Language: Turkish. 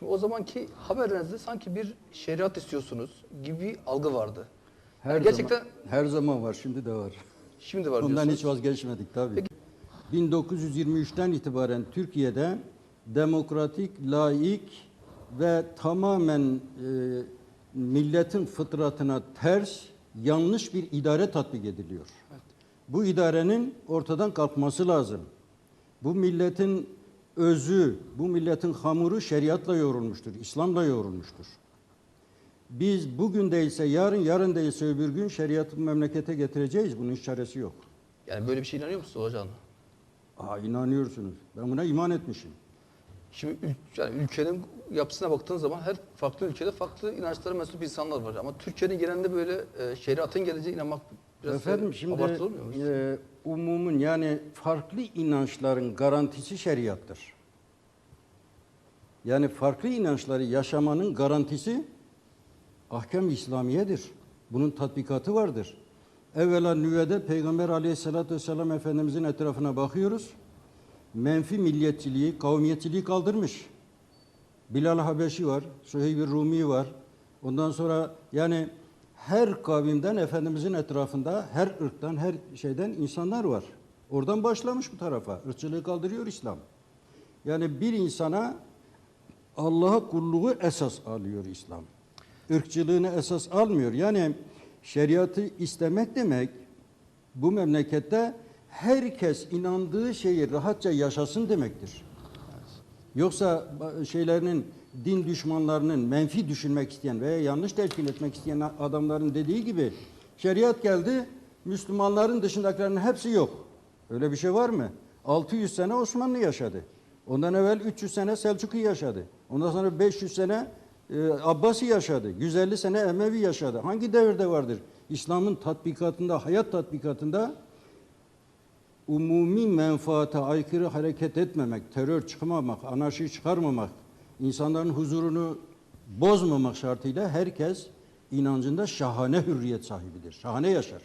Şimdi o zamanki haberlerinizde sanki bir şeriat istiyorsunuz gibi bir algı vardı. Her Yani gerçekten zaman, her zaman var, şimdi de var. şimdi var diyorsunuz. hiç vazgeçmedik tabii. 1923'ten itibaren Türkiye'de demokratik, laik ve tamamen e, milletin fıtratına ters, yanlış bir idare tatbik ediliyor. Bu idarenin ortadan kalkması lazım. Bu milletin özü, bu milletin hamuru şeriatla yoğrulmuştur, İslam'la yoğrulmuştur. Biz bugün değilse yarın, yarın değilse öbür gün şeriatı memlekete getireceğiz. Bunun hiç çaresi yok. Yani böyle bir şey inanıyor musunuz hocam? Aa, inanıyorsunuz. Ben buna iman etmişim. Şimdi yani ülkenin yapısına baktığın zaman her farklı ülkede farklı inançlara mensup insanlar var. Ama Türkiye'nin genelinde böyle e, şeriatın geleceğine inanmak biraz Efendim e, şimdi e, umumun yani farklı inançların garantisi şeriattır. Yani farklı inançları yaşamanın garantisi ahkam-ı İslamiyedir. Bunun tatbikatı vardır. Evvela nüvede Peygamber aleyhissalatü vesselam Efendimizin etrafına bakıyoruz. Menfi milliyetçiliği, kavmiyetçiliği kaldırmış. Bilal Habeşi var, Süheyb-i Rumi var. Ondan sonra yani her kavimden Efendimizin etrafında, her ırktan, her şeyden insanlar var. Oradan başlamış bu tarafa. Irkçılığı kaldırıyor İslam. Yani bir insana Allah'a kulluğu esas alıyor İslam. Irkçılığını esas almıyor. Yani şeriatı istemek demek bu memlekette herkes inandığı şeyi rahatça yaşasın demektir. Yoksa şeylerinin din düşmanlarının menfi düşünmek isteyen veya yanlış telkin etmek isteyen adamların dediği gibi şeriat geldi Müslümanların dışındakilerin hepsi yok. Öyle bir şey var mı? 600 sene Osmanlı yaşadı. Ondan evvel 300 sene Selçuklu yaşadı. Ondan sonra 500 sene e, Abbasi yaşadı. 150 sene Emevi yaşadı. Hangi devirde vardır? İslam'ın tatbikatında, hayat tatbikatında umumi menfaate aykırı hareket etmemek, terör çıkmamak, anarşi çıkarmamak, insanların huzurunu bozmamak şartıyla herkes inancında şahane hürriyet sahibidir. Şahane yaşar.